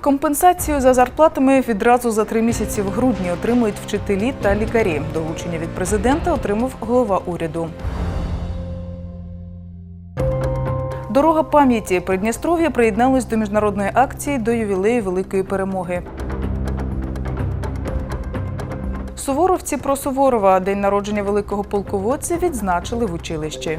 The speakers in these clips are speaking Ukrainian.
Компенсацію за зарплатами відразу за три місяці в грудні отримують вчителі та лікарі. Долучення від президента отримав голова уряду. Дорога пам'яті Придністров'я приєдналось до міжнародної акції до ювілею Великої перемоги. Суворовці про Суворова день народження великого полководця відзначили в училищі.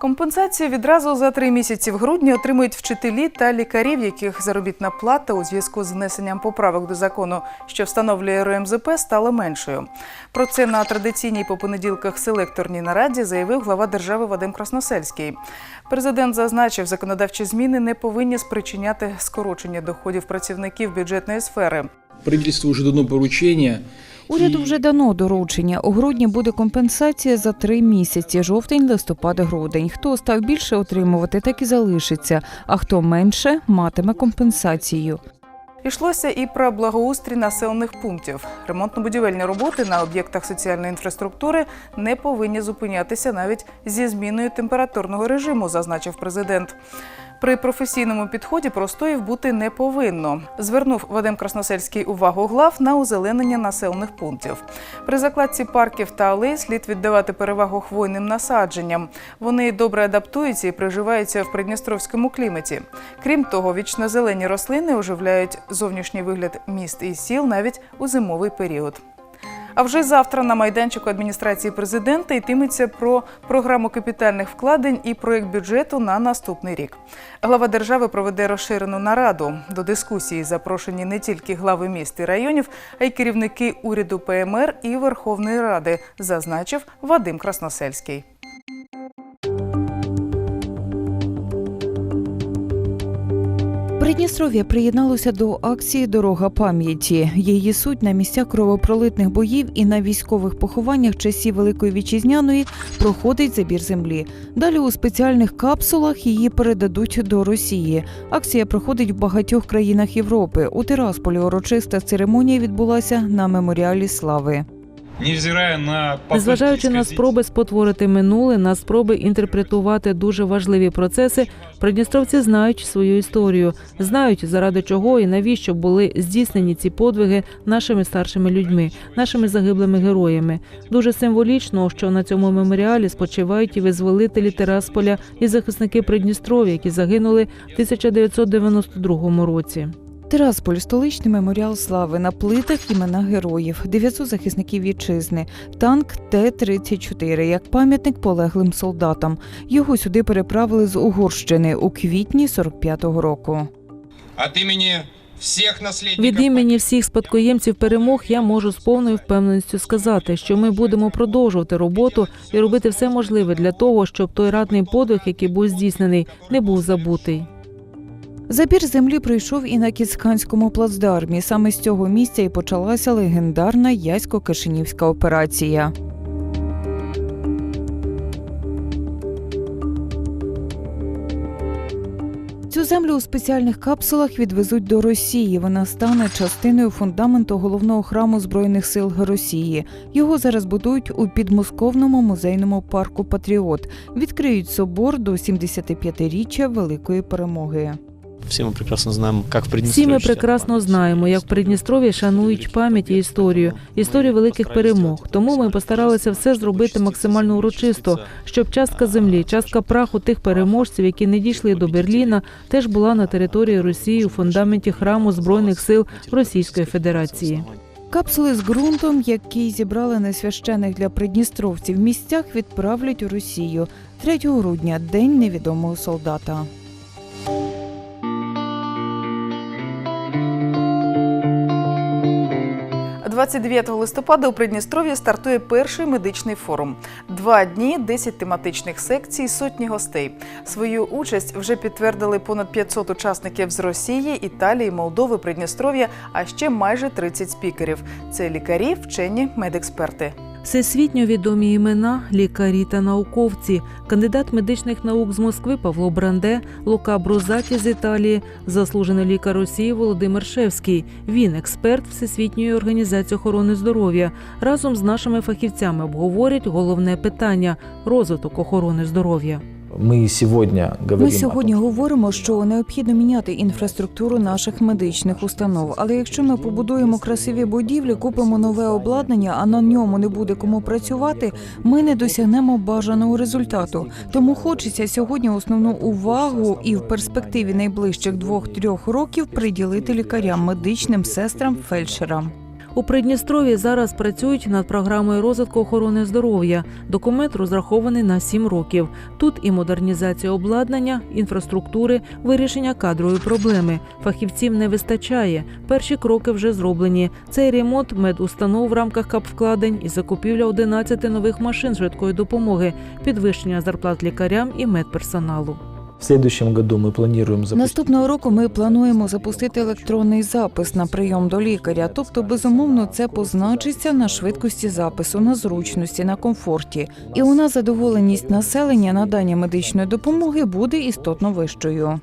Компенсацію відразу за три місяці в грудні отримують вчителі та лікарі, в яких заробітна плата у зв'язку з внесенням поправок до закону, що встановлює РМЗП, стала меншою. Про це на традиційній по понеділках селекторній нараді заявив глава держави Вадим Красносельський. Президент зазначив, законодавчі зміни не повинні спричиняти скорочення доходів працівників бюджетної сфери. Правительству уже дано поручение. Уряду вже дано доручення. У грудні буде компенсація за три місяці: жовтень, листопад, грудень. Хто став більше отримувати, так і залишиться. А хто менше, матиме компенсацію. Йшлося і про благоустрій населених пунктів. Ремонтно-будівельні роботи на об'єктах соціальної інфраструктури не повинні зупинятися навіть зі зміною температурного режиму, зазначив президент. При професійному підході простоїв бути не повинно. Звернув Вадим Красносельський увагу глав на озеленення населених пунктів. При закладці парків та алей слід віддавати перевагу хвойним насадженням. Вони добре адаптуються і приживаються в придністровському кліматі. Крім того, вічнозелені рослини оживляють зовнішній вигляд міст і сіл навіть у зимовий період. А вже завтра на майданчику адміністрації президента йтиметься про програму капітальних вкладень і проєкт бюджету на наступний рік. Глава держави проведе розширену нараду. До дискусії запрошені не тільки глави міст і районів, а й керівники уряду ПМР і Верховної Ради, зазначив Вадим Красносельський. Придністров'я приєдналося до акції Дорога пам'яті. Її суть на місцях кровопролитних боїв і на військових похованнях часів Великої вітчизняної проходить забір землі. Далі у спеціальних капсулах її передадуть до Росії. Акція проходить в багатьох країнах Європи. У Тирасполі урочиста церемонія відбулася на меморіалі слави. Незважаючи на спроби спотворити минуле, на спроби інтерпретувати дуже важливі процеси, придністровці знають свою історію, знають заради чого і навіщо були здійснені ці подвиги нашими старшими людьми, нашими загиблими героями. Дуже символічно, що на цьому меморіалі спочивають і визволителі Терасполя і захисники Придністров'я, які загинули в 1992 році. Тирасполь столичний меморіал слави на плитах імена героїв, 900 захисників вітчизни, танк Т-34 як пам'ятник полеглим солдатам. Його сюди переправили з Угорщини у квітні 45-го року. от имени всех наследников Від імені всіх спадкоємців перемог я можу з повною впевненістю сказати, що ми будемо продовжувати роботу і робити все можливе для того, щоб той ратний подвиг, який був здійснений, не був забутий. Забір землі пройшов і на Кіцканському плацдармі. Саме з цього місця і почалася легендарна Ясько-Кишинівська операція. Цю землю у спеціальних капсулах відвезуть до Росії. Вона стане частиною фундаменту головного храму збройних сил Росії. Його зараз будують у підмосковному музейному парку Патріот. Відкриють собор до 75-річчя Великої перемоги. Все мы прекрасно знаем, как в Всі ми прекрасно знаємо, як в Придністров'ї шанують пам'ять і історію, історію великих перемог. Тому ми постаралися все зробити максимально урочисто, щоб частка землі, частка праху тих переможців, які не дійшли до Берліна, теж була на території Росії у фундаменті храму збройних сил Російської Федерації. Капсули з ґрунтом, які зібрали на священих для придністровців місцях, відправлять у Росію 3 грудня, день невідомого солдата. – 29 листопада у Придністров'ї стартує перший медичний форум. Два дні, 10 тематичних секцій, сотні гостей. Свою участь вже підтвердили понад 500 учасників з Росії, Італії, Молдови, Придністров'я, а ще майже 30 спікерів. Це лікарі, вчені, медексперти. Всесвітньо відомі імена, лікарі та науковці, кандидат медичних наук з Москви Павло Бранде, Лука Брузаті з Італії, заслужений лікар Росії Володимир Шевський. Він експерт Всесвітньої організації охорони здоров'я. Разом з нашими фахівцями обговорять головне питання розвиток охорони здоров'я. Мы сегодня говорим Ми сьогодні говоримо, що необхідно міняти інфраструктуру наших медичних установ. Але якщо ми побудуємо красиві будівлі, купимо нове обладнання, а на ньому не буде кому працювати, ми не досягнемо бажаного результату. Тому хочеться сьогодні основну увагу і в перспективі найближчих двох-трьох років приділити лікарям, медичним сестрам, фельдшерам. У Придністрові зараз працюють над програмою розвитку охорони здоров'я. Документ розрахований на 7 років. Тут і модернізація обладнання, інфраструктури, вирішення кадрової проблеми. Фахівців не вистачає. Перші кроки вже зроблені. Це ремонт медустанов в рамках капвкладень і закупівля 11 нових машин швидкої допомоги, підвищення зарплат лікарям і медперсоналу. В следующем году мы планируем запустить Наступного року ми плануємо запустити електронний запис на прийом до лікаря. Тобто, безумовно, це позначиться на швидкості запису, на зручності, на комфорті. І у нас задоволеність населення надання медичної допомоги буде істотно вищою.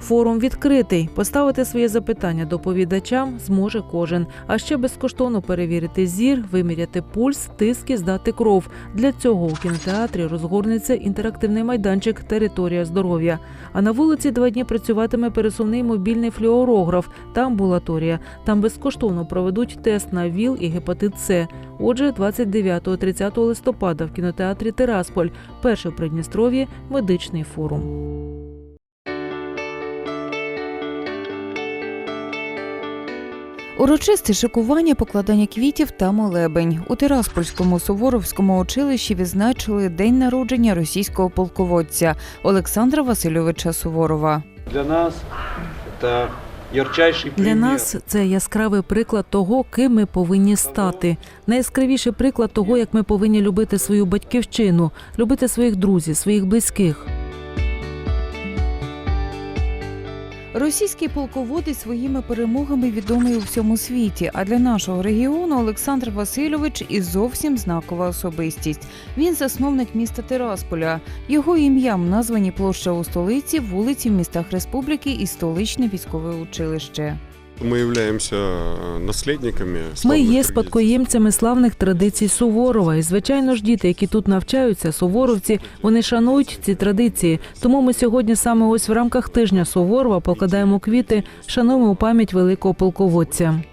Форум відкритий. Поставити своє запитання доповідачам зможе кожен. А ще безкоштовно перевірити зір, виміряти пульс, тиск і здати кров. Для цього у кінотеатрі розгорнеться інтерактивний майданчик Територія здоров'я. А на вулиці два дні працюватиме пересувний мобільний флюорограф та амбулаторія. Там безкоштовно проведуть тест на ВІЛ і гепатит С. Отже, 29-30 листопада в кінотеатрі Тирасполь, перший в Придністров'ї медичний форум. Урочисте шикування, покладання квітів та молебень у Тираспольському Суворовському училищі відзначили день народження російського полководця Олександра Васильовича Суворова. Для нас это ярчайший Для нас це яскравий приклад того, ким ми повинні стати. Найяскравіший приклад того, як ми повинні любити свою батьківщину, любити своїх друзів, своїх близьких. Російський полководець своїми перемогами відомий у всьому світі. А для нашого регіону Олександр Васильович і зовсім знакова особистість. Він засновник міста Тирасполя. Його ім'ям названі площа у столиці, вулиці в містах республіки і столичне військове училище. Мы являемся э, наследниками. Ми славных є традиций. спадкоємцями славних традицій Суворова. І звичайно ж, діти, які тут навчаються, суворовці, вони шанують ці традиції. Тому ми сьогодні саме ось в рамках тижня Суворова покладаємо квіти, шануємо пам'ять великого полководця.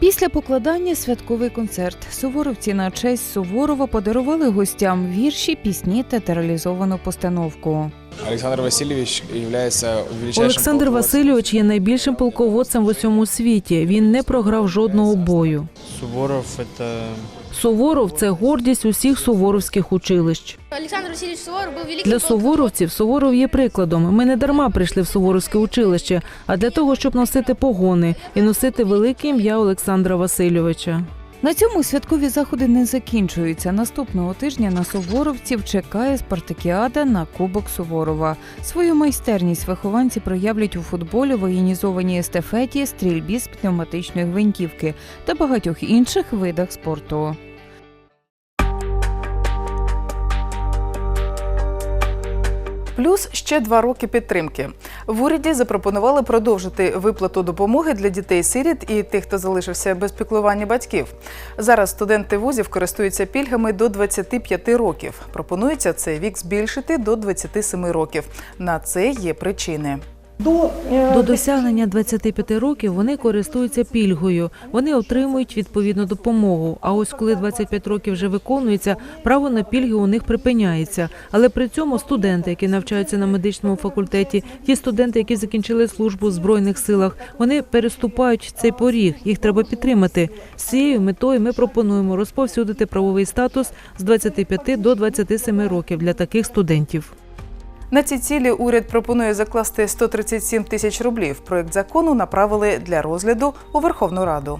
Після покладання святковий концерт. Суворовці на честь Суворова подарували гостям вірші, пісні та театралізовану постановку. Александр Васильевич является величайшим Олександр. Васильович є найбільшим полководцем в усьому світі. Він не програв жодного бою. Суворов – это Суворов це гордість усіх суворовських училищ. Олександр Васильович Суворов був великий Для суворовців Суворов є прикладом. Ми не дарма прийшли в суворовське училище, а для того, щоб носити погони і носити велике ім'я Олександра Васильовича. На цьому святкові заходи не закінчуються. Наступного тижня на суворовців чекає спартакіада на Кубок Суворова. Свою майстерність вихованці проявлять у футболі, воєнізованій естафеті, стрільбі з пневматичної гвинтівки та багатьох інших видах спорту. Плюс ще два роки підтримки. В уряді запропонували продовжити виплату допомоги для дітей-сиріт і тих, хто залишився без піклування батьків. Зараз студенти вузів користуються пільгами до 25 років. Пропонується цей вік збільшити до 27 років. На це є причини. До досягнення 25 років вони користуються пільгою. Вони отримують відповідну допомогу. А ось коли 25 років вже виконується, право на пільги у них припиняється. Але при цьому студенти, які навчаються на медичному факультеті, ті студенти, які закінчили службу в збройних силах, вони переступають цей поріг. Їх треба підтримати. З цією метою ми пропонуємо розповсюдити правовий статус з 25 до 27 років для таких студентів. На ці цілі уряд пропонує закласти 137 тисяч рублів. Проект закону направили для розгляду у Верховну Раду.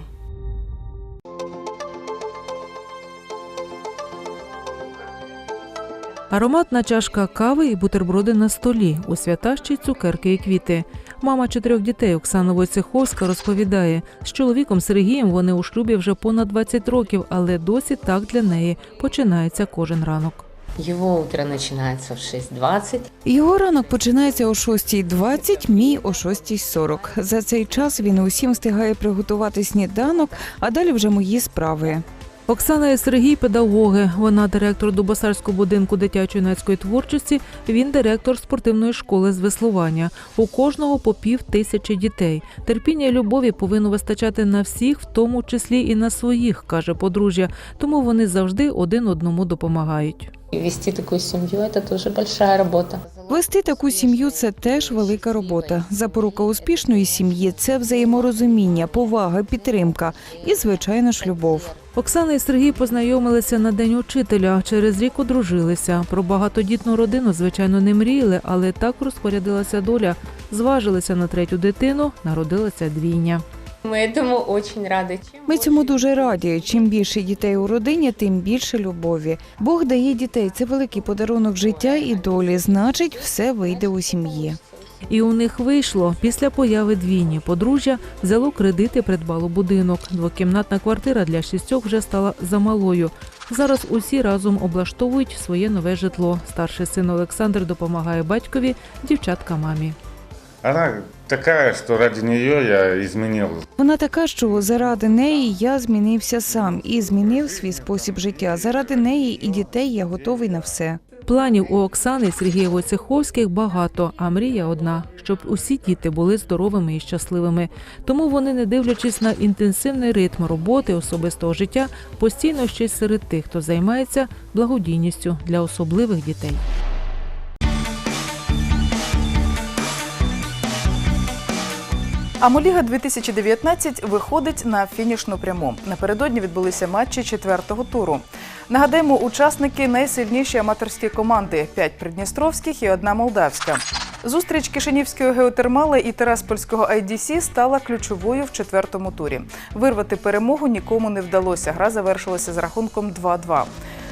Ароматна чашка кави і бутерброди на столі, у свята цукерки і квіти. Мама чотирьох дітей Оксана Войцеховська розповідає, з чоловіком Сергієм вони у шлюбі вже понад 20 років, але досі так для неї починається кожен ранок. Его утро начинается в 6.20. Його ранок починається о 6.20, мій о 6.40. За цей час він усім встигає приготувати сніданок, а далі вже мої справи. Оксана і Сергій педагоги. Вона директор Дубосарського будинку дитячо-юнацької творчості. Він директор спортивної школи з веслування. У кожного по пів тисячі дітей. Терпіння і любові повинно вистачати на всіх, в тому числі і на своїх, каже подружжя. Тому вони завжди один одному допомагають. Вести такую семью – это тоже большая работа. Вести таку сім'ю це теж велика робота. Запорука успішної сім'ї це взаєморозуміння, повага, підтримка і, звичайно ж, любов. Оксана і Сергій познайомилися на день учителя. Через рік одружилися. Про багатодітну родину, звичайно, не мріяли, але так розпорядилася доля. Зважилися на третю дитину, народилася двійня. Мы этому очень рады. Чем Ми больше цьому дуже раді. Чим більше дітей у родині, тим більше любові. Бог дає дітей. Це великий подарунок життя і долі. Значить, все вийде у сім'ї. І у них вийшло після появи двійні. Подружжя взяло кредити, придбало будинок. Двокімнатна квартира для шістьох вже стала замалою. Зараз усі разом облаштовують своє нове житло. Старший син Олександр допомагає батькові, дівчатка мамі. Она такая, что ради нее я изменил Вона така, що заради неї я змінився сам і змінив свій спосіб життя. Заради неї і дітей я готовий на все. Планів у Оксани і Сергія Войцеховських багато, а мрія одна, щоб усі діти були здоровими і щасливими. Тому вони, не дивлячись на інтенсивний ритм роботи особистого життя, постійно ще й серед тих, хто займається благодійністю для особливих дітей. Амоліга 2019 виходить на фінішну пряму. Напередодні відбулися матчі четвертого туру. Нагадаємо, учасники найсильніші аматорські команди: п'ять придністровських і одна молдавська. Зустріч Кишинівської геотермали і Тераспольського IDC стала ключовою в четвертому турі. Вирвати перемогу нікому не вдалося. Гра завершилася з рахунком 2-2.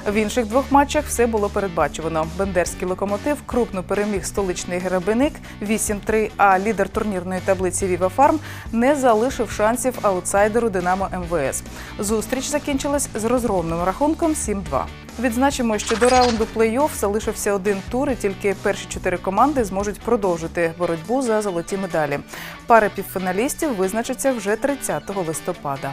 В інших двох матчах все було передбачувано. Бендерський локомотив крупно переміг столичний грабиник 8-3, а лідер турнірної таблиці Віва Фарм не залишив шансів аутсайдеру Динамо МВС. Зустріч закінчилась з розгромним рахунком 7-2. Відзначимо, що до раунду плей-офф залишився один тур, і тільки перші чотири команди зможуть продовжити боротьбу за золоті медалі. Пари півфіналістів визначаться вже 30 листопада.